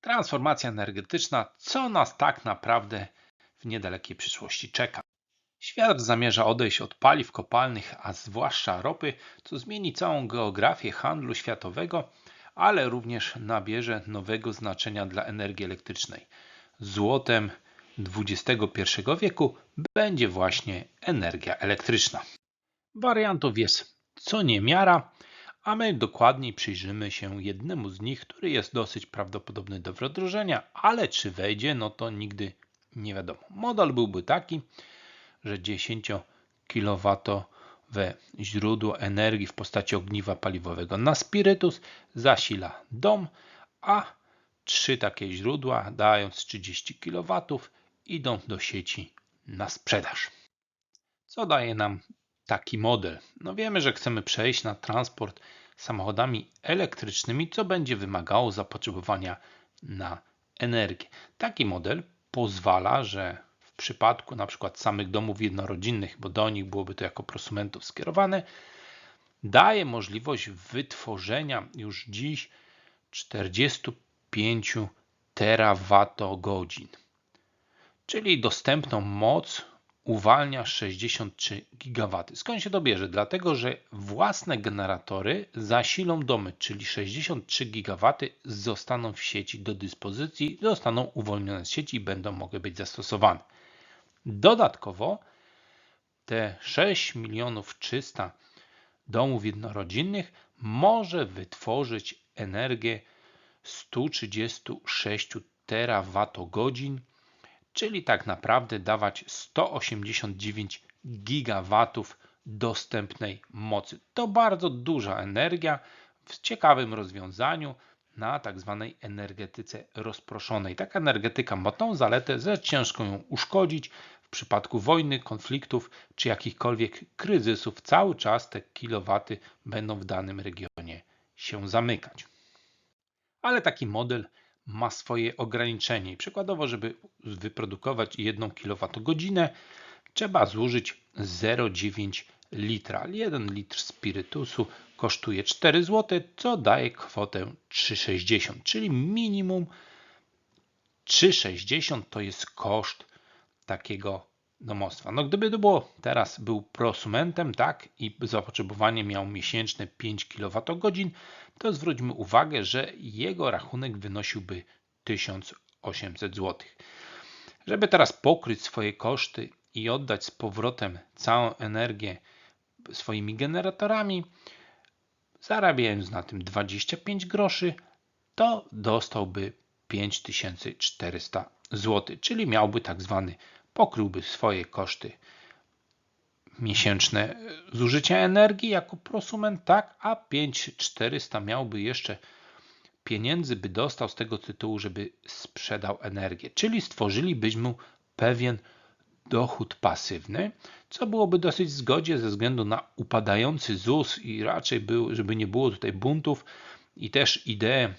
Transformacja energetyczna, co nas tak naprawdę w niedalekiej przyszłości czeka. Świat zamierza odejść od paliw kopalnych, a zwłaszcza ropy, co zmieni całą geografię handlu światowego, ale również nabierze nowego znaczenia dla energii elektrycznej. Złotem XXI wieku będzie właśnie energia elektryczna. Wariantów jest co niemiara, a my dokładniej przyjrzymy się jednemu z nich, który jest dosyć prawdopodobny do wdrożenia, ale czy wejdzie, no to nigdy nie wiadomo. Model byłby taki, że 10 kW źródło energii w postaci ogniwa paliwowego na spirytus zasila dom, a trzy takie źródła, dając 30 kW, idą do sieci na sprzedaż. Co daje nam taki model? No wiemy, że chcemy przejść na transport samochodami elektrycznymi, co będzie wymagało zapotrzebowania na energię. Taki model pozwala, że w przypadku na przykład samych domów jednorodzinnych, bo do nich byłoby to jako prosumentów skierowane, daje możliwość wytworzenia już dziś 45 terawatogodzin, czyli dostępną moc uwalnia 63 GW. Skąd się to bierze? Dlatego, że własne generatory zasilą domy, czyli 63 GW zostaną w sieci do dyspozycji, zostaną uwolnione z sieci i będą mogły być zastosowane. Dodatkowo te 6 milionów 300 domów jednorodzinnych może wytworzyć energię 136 terawatogodzin czyli tak naprawdę dawać 189 gigawatów dostępnej mocy. To bardzo duża energia w ciekawym rozwiązaniu na tak zwanej energetyce rozproszonej. Taka energetyka ma tą zaletę, że ciężko ją uszkodzić. W przypadku wojny, konfliktów czy jakichkolwiek kryzysów cały czas te kilowaty będą w danym regionie się zamykać. Ale taki model ma swoje ograniczenie. Przykładowo, żeby wyprodukować 1 kWh, trzeba zużyć 0,9 litra. 1 litr spirytusu kosztuje 4 zł, co daje kwotę 3,60, czyli minimum 3,60 to jest koszt takiego domostwa. No gdyby to było teraz był prosumentem, tak, i zapotrzebowanie miał miesięczne 5 kWh, to zwróćmy uwagę, że jego rachunek wynosiłby 1800 zł. Żeby teraz pokryć swoje koszty i oddać z powrotem całą energię swoimi generatorami, zarabiając na tym 25 groszy, to dostałby 5400 zł, czyli miałby tak zwany pokryłby swoje koszty miesięczne zużycia energii jako prosument, tak, a 5400 miałby jeszcze pieniędzy, by dostał z tego tytułu, żeby sprzedał energię. Czyli stworzylibyśmy mu pewien dochód pasywny, co byłoby dosyć w zgodzie ze względu na upadający ZUS i raczej był, żeby nie było tutaj buntów i też ideę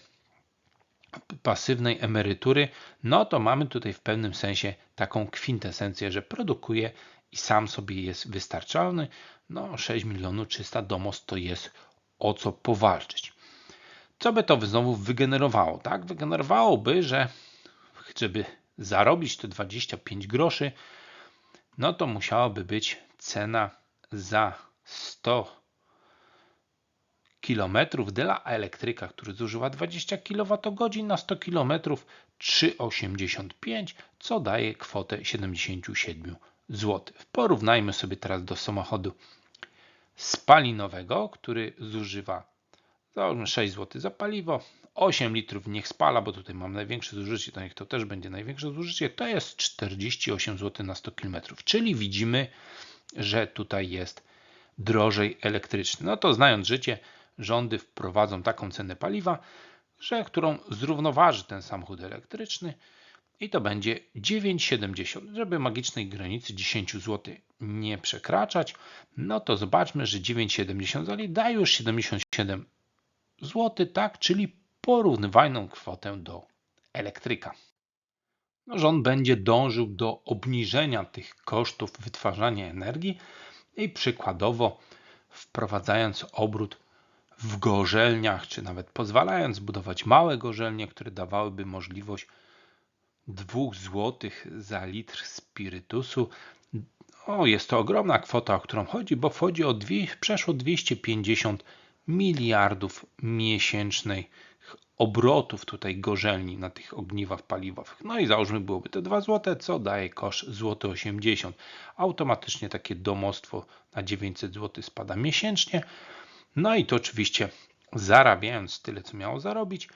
pasywnej emerytury, no to mamy tutaj w pewnym sensie taką kwintesencję, że produkuje i sam sobie jest wystarczalny. No 6 milionów 300 domos to jest o co powalczyć. Co by to znowu wygenerowało? Tak, wygenerowałoby, że żeby zarobić te 25 groszy, no to musiałaby być cena za 100 km dla elektryka, który zużywa 20 kWh na 100 km 3,85, co daje kwotę 77 zł. Porównajmy sobie teraz do samochodu spalinowego, który zużywa załóżmy 6 zł za paliwo, 8 litrów niech spala, bo tutaj mam największe zużycie, to niech to też będzie największe zużycie, to jest 48 zł na 100 km. Czyli widzimy, że tutaj jest drożej elektrycznie. No to znając życie, rządy wprowadzą taką cenę paliwa, że którą zrównoważy ten samochód elektryczny i to będzie 9,70. Żeby magicznej granicy 10 zł nie przekraczać, no to zobaczmy, że 9,70 daje już 77 zł, tak, czyli porównywalną kwotę do elektryka. No, rząd będzie dążył do obniżenia tych kosztów wytwarzania energii i przykładowo wprowadzając obrót w gorzelniach, czy nawet pozwalając budować małe gorzelnie, które dawałyby możliwość 2 zł za litr spirytusu. O, jest to ogromna kwota, o którą chodzi, bo wchodzi o dwie, przeszło 250 miliardów miesięcznej obrotów tutaj gorzelni na tych ogniwach paliwowych. No i załóżmy byłoby to 2 zł, co daje kosz złoty 80. Automatycznie takie domostwo na 900 zł spada miesięcznie. No i to oczywiście zarabiając tyle, co miało zarobić,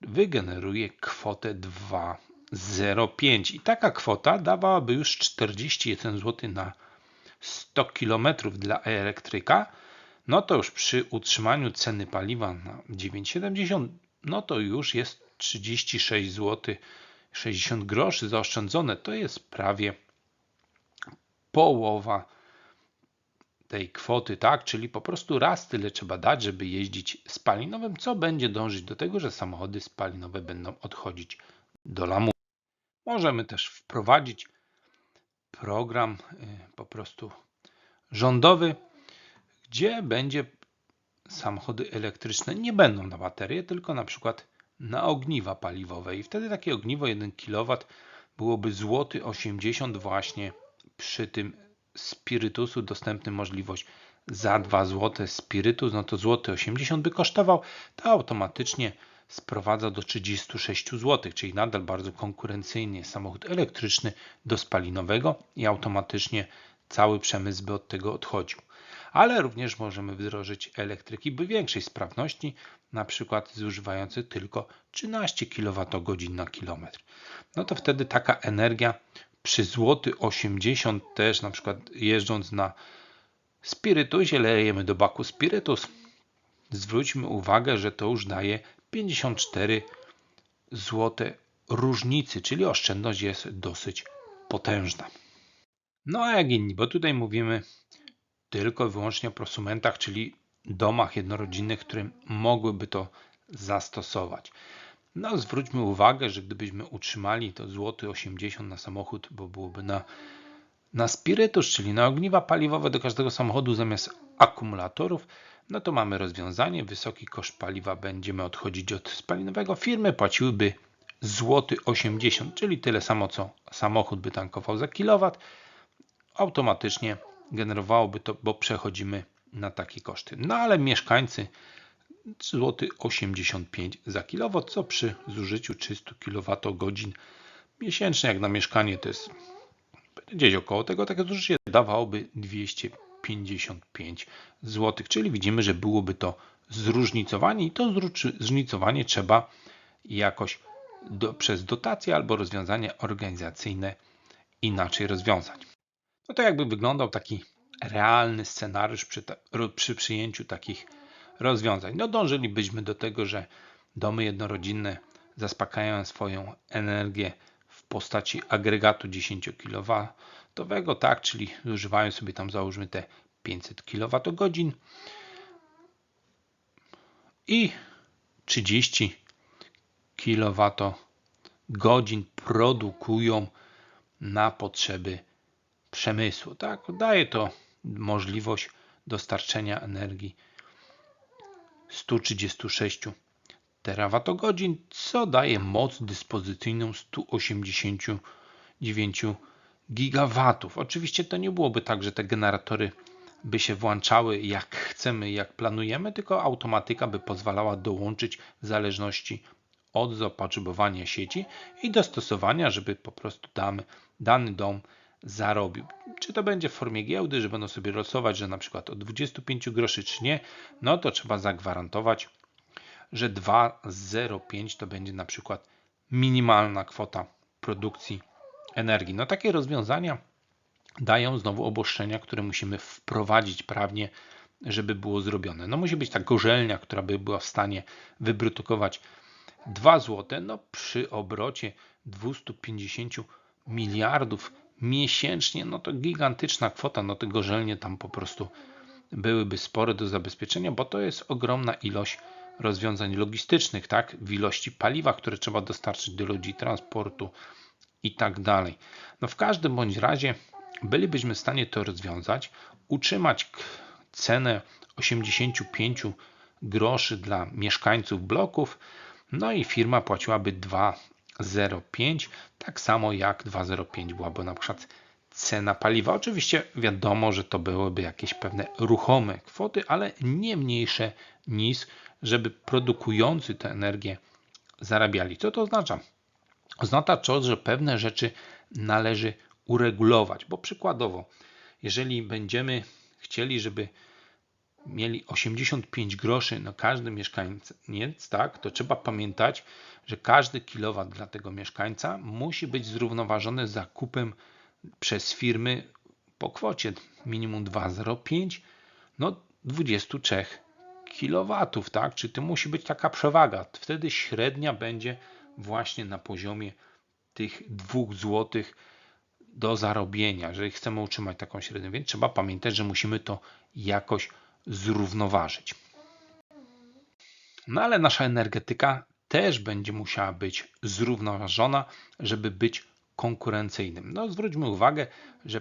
wygeneruje kwotę 2,05 i taka kwota dawałaby już 41 zł na 100 km dla elektryka, no to już przy utrzymaniu ceny paliwa na 9,70 no to już jest 36 zł 60 groszy zaoszczędzone. To jest prawie połowa tej kwoty, tak? Czyli po prostu raz tyle trzeba dać, żeby jeździć spalinowym, co będzie dążyć do tego, że samochody spalinowe będą odchodzić do lamu. Możemy też wprowadzić program y, po prostu rządowy, gdzie będzie samochody elektryczne nie będą na baterie, tylko na przykład na ogniwa paliwowe i wtedy takie ogniwo 1 kW byłoby złoty 80 właśnie przy tym spirytusu dostępny możliwość za 2 zł spirytus, no to złoty 80 by kosztował, to automatycznie sprowadza do 36 zł, czyli nadal bardzo konkurencyjny samochód elektryczny do spalinowego i automatycznie cały przemysł by od tego odchodził ale również możemy wdrożyć elektryki większej sprawności, na przykład zużywające tylko 13 kWh na kilometr. No to wtedy taka energia przy złoty 80 też na przykład jeżdżąc na spirytusie lejemy do baku spirytus. Zwróćmy uwagę, że to już daje 54 złote różnicy, czyli oszczędność jest dosyć potężna. No a jak inni, bo tutaj mówimy tylko i wyłącznie o prosumentach, czyli domach jednorodzinnych, które mogłyby to zastosować. No, zwróćmy uwagę, że gdybyśmy utrzymali to złoty 80 na samochód, bo byłoby na, na spirytus, czyli na ogniwa paliwowe do każdego samochodu zamiast akumulatorów, no to mamy rozwiązanie. Wysoki koszt paliwa będziemy odchodzić od spalinowego. Firmy płaciłyby złoty 80, czyli tyle samo co samochód by tankował za kilowat. Automatycznie generowałoby to, bo przechodzimy na takie koszty. No ale mieszkańcy złoty 85 za kW, co przy zużyciu 300 kWh miesięcznie, jak na mieszkanie to jest gdzieś około tego, takie zużycie dawałoby 255 zł, czyli widzimy, że byłoby to zróżnicowanie i to zróżnicowanie trzeba jakoś do, przez dotacje albo rozwiązania organizacyjne inaczej rozwiązać. No to jakby wyglądał taki realny scenariusz przy, przy przyjęciu takich rozwiązań. No dążylibyśmy do tego, że domy jednorodzinne zaspokajają swoją energię w postaci agregatu 10 kW, tak, czyli zużywają sobie tam załóżmy te 500 kWh i 30 kWh produkują na potrzeby przemysłu. Tak? Daje to możliwość dostarczenia energii 136 terawatogodzin, co daje moc dyspozycyjną 189 gigawatów. Oczywiście to nie byłoby tak, że te generatory by się włączały jak chcemy, jak planujemy, tylko automatyka by pozwalała dołączyć w zależności od zapotrzebowania sieci i dostosowania, żeby po prostu dany dom zarobił. Czy to będzie w formie giełdy, że będą sobie losować, że na przykład od 25 groszy czy nie, no to trzeba zagwarantować, że 2,05 to będzie na przykład minimalna kwota produkcji energii. No takie rozwiązania dają znowu obostrzenia, które musimy wprowadzić prawnie, żeby było zrobione. No musi być ta gorzelnia, która by była w stanie wyprodukować 2 zł, no przy obrocie 250 miliardów miesięcznie, no to gigantyczna kwota, no te gorzelnie tam po prostu byłyby spore do zabezpieczenia, bo to jest ogromna ilość rozwiązań logistycznych, tak, w ilości paliwa, które trzeba dostarczyć do ludzi, transportu i tak dalej. No w każdym bądź razie bylibyśmy w stanie to rozwiązać, utrzymać cenę 85 groszy dla mieszkańców bloków, no i firma płaciłaby 2,05, tak samo jak 2,05 byłaby na przykład cena paliwa. Oczywiście wiadomo, że to byłyby jakieś pewne ruchome kwoty, ale nie mniejsze niż żeby produkujący tę energię zarabiali. Co to oznacza? Oznacza to, że pewne rzeczy należy uregulować, bo przykładowo, jeżeli będziemy chcieli, żeby mieli 85 groszy na każdy mieszkaniec, tak, to trzeba pamiętać, że każdy kilowat dla tego mieszkańca musi być zrównoważony zakupem przez firmy po kwocie minimum 2,05 no 23 kW, tak? Czy to musi być taka przewaga? Wtedy średnia będzie właśnie na poziomie tych 2 zł do zarobienia, jeżeli chcemy utrzymać taką średnią, więc trzeba pamiętać, że musimy to jakoś zrównoważyć. No ale nasza energetyka też będzie musiała być zrównoważona, żeby być konkurencyjnym. No zwróćmy uwagę, że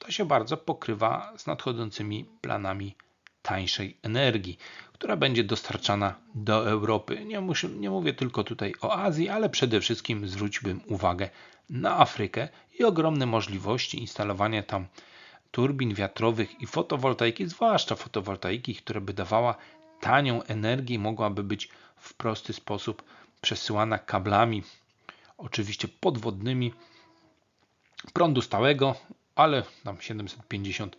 to się bardzo pokrywa z nadchodzącymi planami tańszej energii, która będzie dostarczana do Europy. Nie, muszę, nie mówię tylko tutaj o Azji, ale przede wszystkim zwróćbym uwagę na Afrykę i ogromne możliwości instalowania tam turbin wiatrowych i fotowoltaiki, zwłaszcza fotowoltaiki, która by dawała tanią energię, mogłaby być w prosty sposób przesyłana kablami, oczywiście podwodnymi, prądu stałego, ale tam 750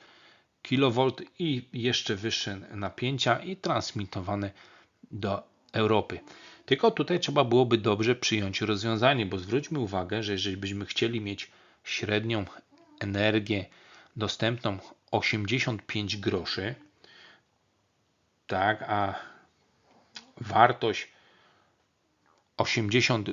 kV i jeszcze wyższe napięcia i transmitowane do Europy. Tylko tutaj trzeba byłoby dobrze przyjąć rozwiązanie, bo zwróćmy uwagę, że jeżeli byśmy chcieli mieć średnią energię dostępną 85 groszy, tak, a wartość 80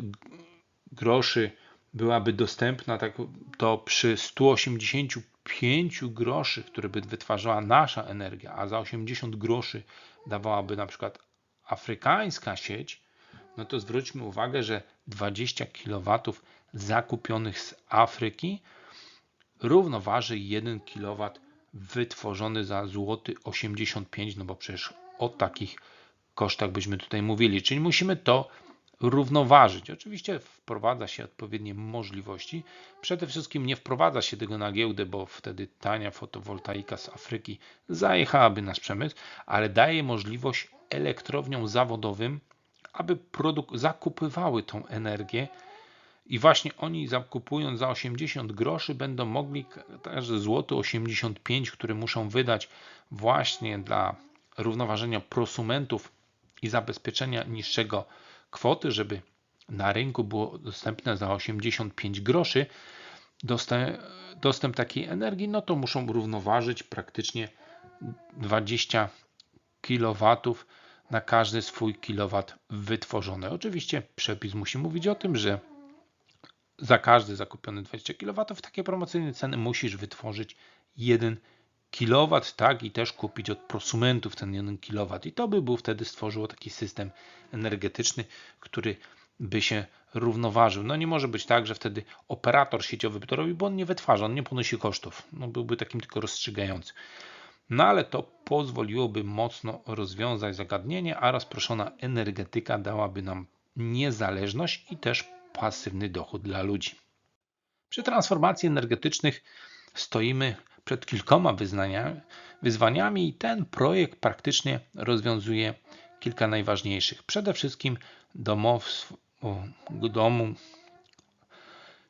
groszy byłaby dostępna, tak, to przy 185 groszy, które by wytwarzała nasza energia, a za 80 groszy dawałaby na przykład afrykańska sieć, no to zwróćmy uwagę, że 20 kW zakupionych z Afryki równoważy 1 kW wytworzony za złoty 85, no bo przecież o takich kosztach byśmy tutaj mówili. Czyli musimy to równoważyć. Oczywiście wprowadza się odpowiednie możliwości. Przede wszystkim nie wprowadza się tego na giełdę, bo wtedy tania fotowoltaika z Afryki zajechałaby nasz przemysł, ale daje możliwość elektrowniom zawodowym, aby zakupywały tą energię i właśnie oni zakupując za 80 groszy będą mogli także złoty 85, które muszą wydać właśnie dla równoważenia prosumentów i zabezpieczenia niższego kwoty, żeby na rynku było dostępne za 85 groszy dostęp, dostęp takiej energii, no to muszą równoważyć praktycznie 20 kW na każdy swój kilowat wytworzony. Oczywiście przepis musi mówić o tym, że za każdy zakupiony 20 kW w takiej promocyjnej ceny musisz wytworzyć 1 kW, tak, i też kupić od prosumentów ten 1 kW. I to by był wtedy stworzyło taki system energetyczny, który by się równoważył. No nie może być tak, że wtedy operator sieciowy by to robił, bo on nie wytwarza, on nie ponosi kosztów. No byłby takim tylko rozstrzygający. No ale to pozwoliłoby mocno rozwiązać zagadnienie, a rozproszona energetyka dałaby nam niezależność i też pasywny dochód dla ludzi. Przy transformacji energetycznych stoimy przed kilkoma wyzwaniami i ten projekt praktycznie rozwiązuje kilka najważniejszych. Przede wszystkim domu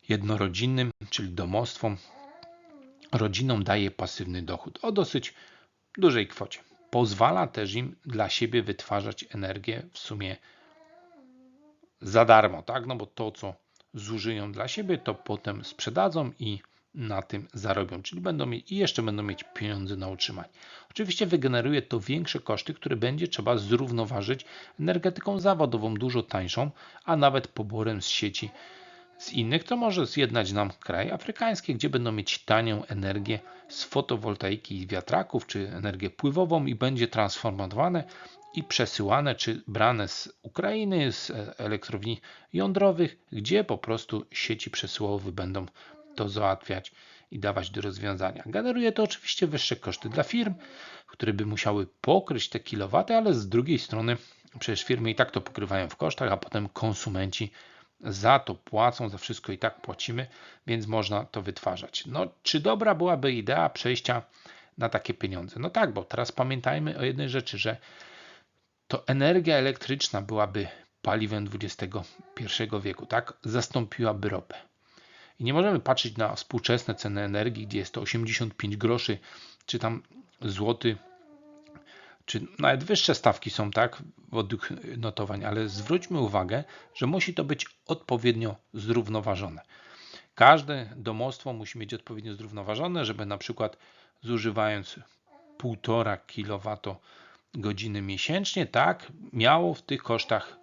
jednorodzinnym, czyli domostwom, rodzinom daje pasywny dochód o dosyć dużej kwocie. Pozwala też im dla siebie wytwarzać energię w sumie za darmo, tak? No bo to, co zużyją dla siebie, to potem sprzedadzą i na tym zarobią, czyli będą mieć, i jeszcze będą mieć pieniądze na utrzymanie. Oczywiście wygeneruje to większe koszty, które będzie trzeba zrównoważyć energetyką zawodową dużo tańszą, a nawet poborem z sieci z innych, to może zjednać nam kraj afrykańskie, gdzie będą mieć tanią energię z fotowoltaiki i wiatraków, czy energię pływową i będzie transformowane i przesyłane, czy brane z Ukrainy, z elektrowni jądrowych, gdzie po prostu sieci przesyłowe będą to załatwiać i dawać do rozwiązania. Generuje to oczywiście wyższe koszty dla firm, które by musiały pokryć te kilowaty, ale z drugiej strony przecież firmy i tak to pokrywają w kosztach, a potem konsumenci za to płacą, za wszystko i tak płacimy, więc można to wytwarzać. No, czy dobra byłaby idea przejścia na takie pieniądze? No tak, bo teraz pamiętajmy o jednej rzeczy, że to energia elektryczna byłaby paliwem XXI wieku, tak? Zastąpiłaby ropę. I nie możemy patrzeć na współczesne ceny energii, gdzie jest to 85 groszy, czy tam złoty, czy nawet wyższe stawki są, tak, według notowań, ale zwróćmy uwagę, że musi to być odpowiednio zrównoważone. Każde domostwo musi mieć odpowiednio zrównoważone, żeby na przykład zużywając 1,5 kWh miesięcznie, tak, miało w tych kosztach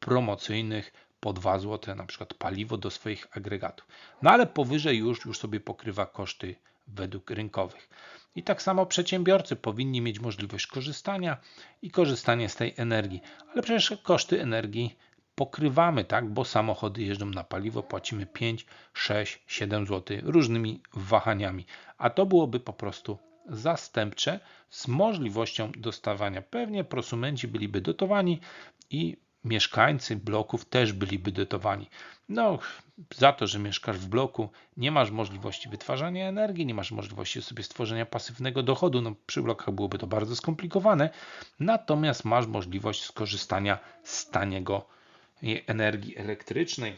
promocyjnych po 2 zł na przykład paliwo do swoich agregatów. No ale powyżej już, już sobie pokrywa koszty według rynkowych. I tak samo przedsiębiorcy powinni mieć możliwość korzystania i korzystania z tej energii. Ale przecież koszty energii pokrywamy, tak? Bo samochody jeżdżą na paliwo, płacimy 5, 6, 7 zł różnymi wahaniami. A to byłoby po prostu zastępcze z możliwością dostawania. Pewnie prosumenci byliby dotowani i mieszkańcy bloków też byliby dotowani. No, za to, że mieszkasz w bloku, nie masz możliwości wytwarzania energii, nie masz możliwości sobie stworzenia pasywnego dochodu. No, przy blokach byłoby to bardzo skomplikowane, natomiast masz możliwość skorzystania z taniego energii elektrycznej,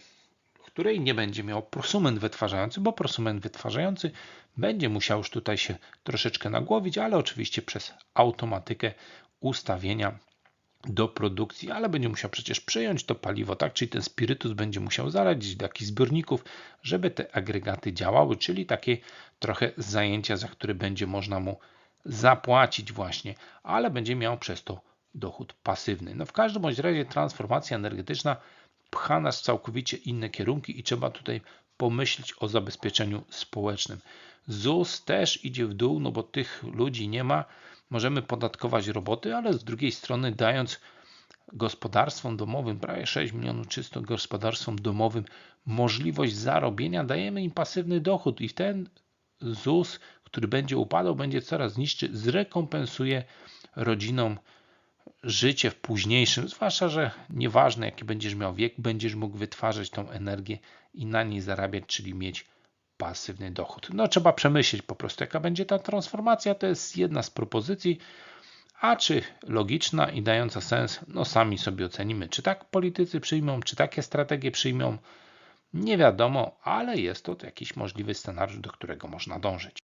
której nie będzie miał prosument wytwarzający, bo prosument wytwarzający będzie musiał już tutaj się troszeczkę nagłowić, ale oczywiście przez automatykę ustawienia do produkcji, ale będzie musiał przecież przejąć to paliwo, tak? Czyli ten spirytus będzie musiał zaradzić do jakichś zbiorników, żeby te agregaty działały, czyli takie trochę zajęcia, za które będzie można mu zapłacić właśnie, ale będzie miał przez to dochód pasywny. No w każdym bądź razie transformacja energetyczna pcha nas w całkowicie inne kierunki i trzeba tutaj pomyśleć o zabezpieczeniu społecznym. ZUS też idzie w dół, no bo tych ludzi nie ma, możemy podatkować roboty, ale z drugiej strony dając gospodarstwom domowym, prawie 6 milionów czysto gospodarstwom domowym, możliwość zarobienia, dajemy im pasywny dochód i ten ZUS, który będzie upadał, będzie coraz niższy, zrekompensuje rodzinom życie w późniejszym, zwłaszcza, że nieważne jaki będziesz miał wiek, będziesz mógł wytwarzać tą energię i na niej zarabiać, czyli mieć pasywny dochód. No trzeba przemyśleć po prostu, jaka będzie ta transformacja. To jest jedna z propozycji. A czy logiczna i dająca sens, no sami sobie ocenimy, czy tak politycy przyjmą, czy takie strategie przyjmą. Nie wiadomo, ale jest to jakiś możliwy scenariusz, do którego można dążyć.